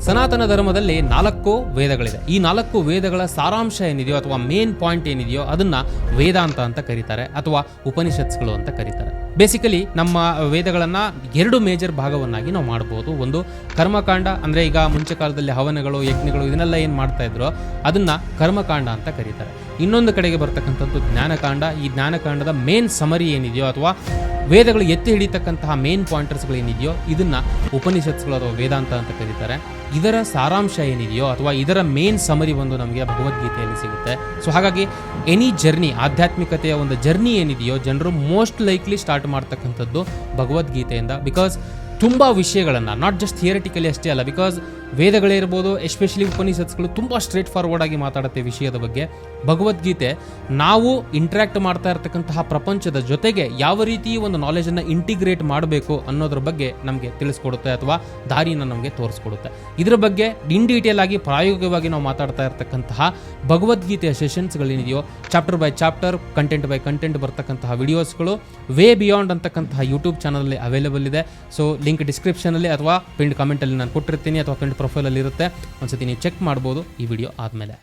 ಸನಾತನ ಧರ್ಮದಲ್ಲಿ ನಾಲ್ಕು ವೇದಗಳಿದೆ. ಈ ನಾಲ್ಕು ವೇದಗಳ ಸಾರಾಂಶ ಏನಿದೆಯೋ ಅಥವಾ ಮೇನ್ ಪಾಯಿಂಟ್ ಏನಿದೆಯೋ ಅದನ್ನ ವೇದಾಂತ ಅಂತ ಕರೀತಾರೆ ಅಥವಾ ಉಪನಿಷತ್ಸ್ಗಳು ಅಂತ ಕರೀತಾರೆ. ಬೇಸಿಕಲಿ ನಮ್ಮ ವೇದಗಳನ್ನ ಎರಡು ಮೇಜರ್ ಭಾಗವನ್ನಾಗಿ ನಾವು ಮಾಡಬಹುದು ಒಂದು ಕರ್ಮಕಾಂಡ, ಅಂದ್ರೆ ಈಗ ಮುಂಚೆ ಕಾಲದಲ್ಲಿ ಹವನಗಳು, ಯಜ್ಞಗಳು ಇದನ್ನೆಲ್ಲ ಏನು ಮಾಡ್ತಾ ಇದ್ರೋ? ಅದನ್ನ ಕರ್ಮಕಾಂಡ ಅಂತ ಕರೀತಾರೆ. ಇನ್ನೊಂದು ಕಡೆಗೆ ಬರ್ತಕ್ಕಂಥದ್ದು ಜ್ಞಾನಕಾಂಡ. ಈ ಜ್ಞಾನಕಾಂಡದ ಮೇನ್ ಸಮರಿ ಏನಿದೆಯೋ, ಅಥವಾ ವೇದಗಳು ಎತ್ತಿ ಹಿಡಿತಕ್ಕಂತಹ ಮೇನ್ ಏನಿದೆಯೋ, ಇದನ್ನ ಉಪನಿಷತ್ಸ್ಗಳು ಅಥವಾ ವೇದಾಂತ ಅಂತ ಕರೀತಾರೆ. ಇದರ ಸಾರಾಂಶ ಏನಿದೆಯೋ, ಅಥವಾ ಇದರ ಮೇನ್ ಸಮರಿ ಒಂದು ನಮಗೆ ಭಗವದ್ಗೀತೆಯಲ್ಲಿ ಸಿಗುತ್ತೆ. ಸೊ ಹಾಗಾಗಿ ಎನಿ ಜರ್ನಿ ಆಧ್ಯಾತ್ಮಿಕತೆಯ ಒಂದು ಜರ್ನಿ ಏನಿದೆಯೋ, ಜನರು ಮೋಸ್ಟ್ ಲೈಕ್ಲಿ ಸ್ಟಾರ್ಟ್ ಮಾಡ್ತಕ್ಕಂಥದ್ದು ಭಗವದ್ಗೀತೆಯಿಂದ. ಬಿಕಾಸ್ ತುಂಬ ವಿಷಯಗಳನ್ನು ನಾಟ್ ಜಸ್ಟ್ ಥಿಯರಿಟಿಕಲಿ ಅಷ್ಟೇ ಅಲ್ಲ ಬಿಕಾಸ್ ವೇದಗಳೇ ಇರ್ಬೋದು ಎಸ್ಪೆಷಲಿ ಉಪನಿಷತ್ಸ್ಗಳು ತುಂಬ ಸ್ಟ್ರೇಟ್ ಫಾರ್ವರ್ಡ್ ಆಗಿ ಮಾತಾಡುತ್ತೆ ವಿಷಯದ ಬಗ್ಗೆ. ಭಗವದ್ಗೀತೆ, ನಾವು ಇಂಟ್ರ್ಯಾಕ್ಟ್ ಮಾಡ್ತಾ ಇರತಕ್ಕಂತಹ ಪ್ರಪಂಚದ ಜೊತೆಗೆ ಯಾವ ರೀತಿ ಒಂದು ನಾಲೆಜನ್ನು ಇಂಟಿಗ್ರೇಟ್ ಮಾಡಬೇಕು ಅನ್ನೋದ್ರ ಬಗ್ಗೆ ನಮಗೆ ತಿಳಿಸ್ಕೊಡುತ್ತೆ ಅಥವಾ ದಾರಿನ ನಮಗೆ ತೋರಿಸ್ಕೊಡುತ್ತೆ. ಇದರ ಬಗ್ಗೆ ಇನ್ ಡೀಟೇಲ್ ಆಗಿ ಪ್ರಾಯೋಗಿಕವಾಗಿ ನಾವು ಮಾತಾಡ್ತಾ ಇರತಕ್ಕಂತಹ ಭಗವದ್ಗೀತೆಯ ಸೆಷನ್ಸ್ಗಳೇನಿದೆಯೋ chapter by chapter content by content ಬರ್ತಕ್ಕಂತಹ ವಿಡಿಯೋಸ್ಗಳು ವೇ ಬಿಯಾಂಡ್ ಅಂತಕ್ಕಂತಹ ಯೂಟ್ಯೂಬ್ ಚಾನಲಲ್ಲಿ ಅವೈಲೇಬಲ್ ಇದೆ. ಸೊ ಲಿಂಕ್ ಡಿಸ್ಕ್ರಿಪ್ಷನಲ್ಲಿ ಅಥವಾ ಪಿಂಡ್ ಕಮೆಂಟಲ್ಲಿ ನಾನು ಕೊಟ್ಟಿರ್ತೀನಿ ಅಥವಾ ಪಿಂಡ್ ಪ್ರೊಫೈಲಲ್ಲಿ ಇರುತ್ತೆ. ಒಂದ್ಸತಿ ನೀವು ಚೆಕ್ ಮಾಡ್ಬೋದು ಈ ವಿಡಿಯೋ ಆದಮೇಲೆ.